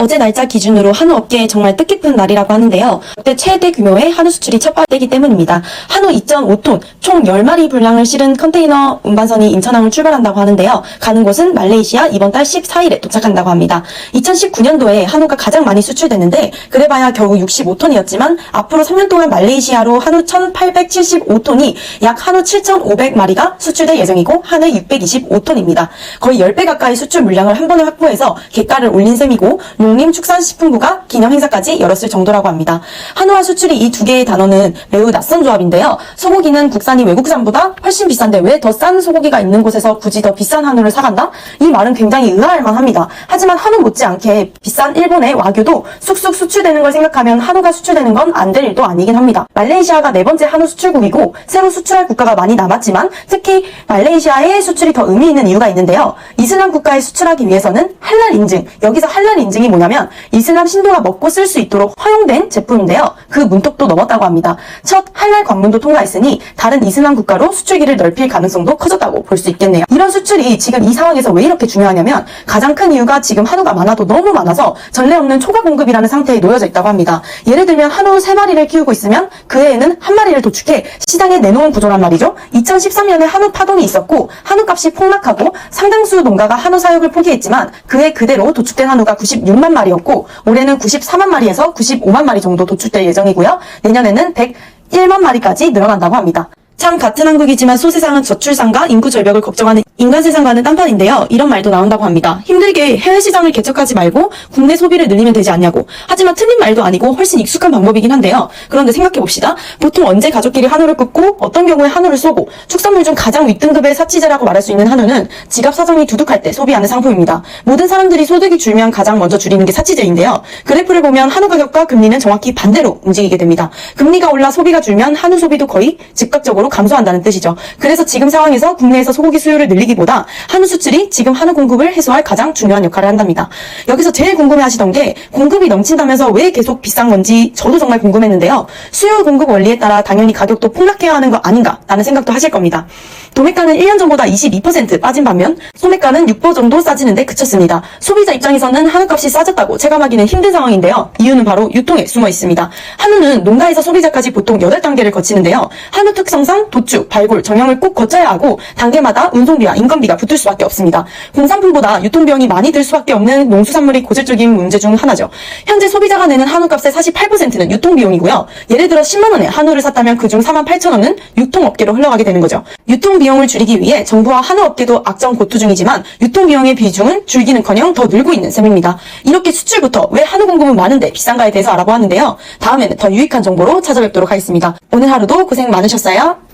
어제 날짜 기준으로 한우 업계에 정말 뜻깊은 날이라고 하는데요. 그때 최대 규모의 한우 수출이 첫발되기 때문입니다. 한우 2.5톤 총 10마리 분량을 실은 컨테이너 운반선이 인천항을 출발한다고 하는데요. 가는 곳은 말레이시아 이번 달 14일에 도착한다고 합니다. 2019년도에 한우가 가장 많이 수출됐는데 그래봐야 겨우 65톤이었지만 앞으로 3년 동안 말레이시아로 한우 1,875톤이 약 한우 7,500마리가 수출될 예정이고 한우 625톤입니다. 거의 10배 가까이 수출 물량을 한 번에 확보해서 개가를 올린 셈이고 농림축산식품부가 기념 행사까지 열었을 정도라고 합니다. 한우와 수출이 이 두 개의 단어는 매우 낯선 조합인데요. 소고기는 국산이 외국산보다 훨씬 비싼데 왜 더 싼 소고기가 있는 곳에서 굳이 더 비싼 한우를 사간다? 이 말은 굉장히 의아할 만합니다. 하지만 한우 못지않게 비싼 일본의 와규도 쑥쑥 수출되는 걸 생각하면 한우가 수출되는 건 안 될 일도 아니긴 합니다. 말레이시아가 네 번째 한우 수출국이고 새로 수출할 국가가 많이 남았지만 특히 말레이시아의 수출이 더 의미 있는 이유가 있는데요. 이슬람 국가에 수출하기 위해서는 할랄 인증. 여기서 할랄 인증이 뭐 냐면 이슬람 신도가 먹고 쓸 수 있도록 허용된 제품인데요. 그 문턱도 넘었다고 합니다. 첫 할랄 관문도 통과했으니 다른 이슬람 국가로 수출기를 넓힐 가능성도 커졌다고 볼 수 있겠네요. 이런 수출이 지금 이 상황에서 왜 이렇게 중요하냐면 가장 큰 이유가 지금 한우가 많아도 너무 많아서 전례 없는 초과 공급이라는 상태에 놓여져 있다고 합니다. 예를 들면 한우 3마리를 키우고 있으면 그 해에는 한 마리를 도축해 시장에 내놓은 구조란 말이죠. 2013년에 한우 파동이 있었고 한우 값이 폭락하고 상당수 농가가 한우 사육을 포기했지만 그해 그대로 도축된 한우가 96만 마리였고 올해는 94만 마리에서 95만 마리 정도 도축될 예정이고요. 내년에는 101만 마리까지 늘어난다고 합니다. 참 같은 한국이지만 소세상은 저출산과 인구 절벽을 걱정하는 인간 세상과는 딴판인데요. 이런 말도 나온다고 합니다. 힘들게 해외 시장을 개척하지 말고 국내 소비를 늘리면 되지 않냐고. 하지만 틀린 말도 아니고 훨씬 익숙한 방법이긴 한데요. 그런데 생각해 봅시다. 보통 언제 가족끼리 한우를 굽고 어떤 경우에 한우를 쏘고 축산물 중 가장 윗등급의 사치제라고 말할 수 있는 한우는 지갑 사정이 두둑할 때 소비하는 상품입니다. 모든 사람들이 소득이 줄면 가장 먼저 줄이는 게 사치제인데요. 그래프를 보면 한우 가격과 금리는 정확히 반대로 움직이게 됩니다. 금리가 올라 소비가 줄면 한우 소비도 거의 즉각적으로 감소한다는 뜻이죠. 그래서 지금 상황에서 국내에서 소고기 수요를 늘리기보다 한우 수출이 지금 한우 공급을 해소할 가장 중요한 역할을 한답니다. 여기서 제일 궁금해 하시던 게 공급이 넘친다면서 왜 계속 비싼 건지 저도 정말 궁금했는데요. 수요 공급 원리에 따라 당연히 가격도 폭락해야 하는 거 아닌가라는 생각도 하실 겁니다. 도매가는 1년 전보다 22% 빠진 반면 소매가는 6% 정도 싸지는데 그쳤습니다. 소비자 입장에서는 한우값이 싸졌다고 체감하기는 힘든 상황인데요. 이유는 바로 유통에 숨어 있습니다. 한우는 농가에서 소비자까지 보통 8단계를 거치는데요. 한우 특성상 도축, 발굴, 정형을 꼭 거쳐야 하고 단계마다 운송비와 인건비가 붙을 수밖에 없습니다. 공산품보다 유통비용이 많이 들 수밖에 없는 농수산물이 고질적인 문제 중 하나죠. 현재 소비자가 내는 한우값의 48%는 유통비용이고요. 예를 들어 10만 원에 한우를 샀다면 그중 4만 8천 원은 유통업계로 흘러가게 되는 거죠. 유통비용을 줄이기 위해 정부와 한우업계도 악정 고투 중이지만 유통비용의 비중은 줄기는커녕 더 늘고 있는 셈입니다. 이렇게 수출부터 왜 한우 공급은 많은데 비싼가에 대해서 알아보았는데요. 다음에는 더 유익한 정보로 찾아뵙도록 하겠습니다. 오늘 하루도 고생 많으셨어요.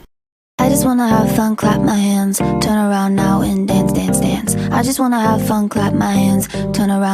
I just wanna have fun, clap my hands, turn around now and dance, dance, dance. I just wanna have fun, clap my hands, turn around.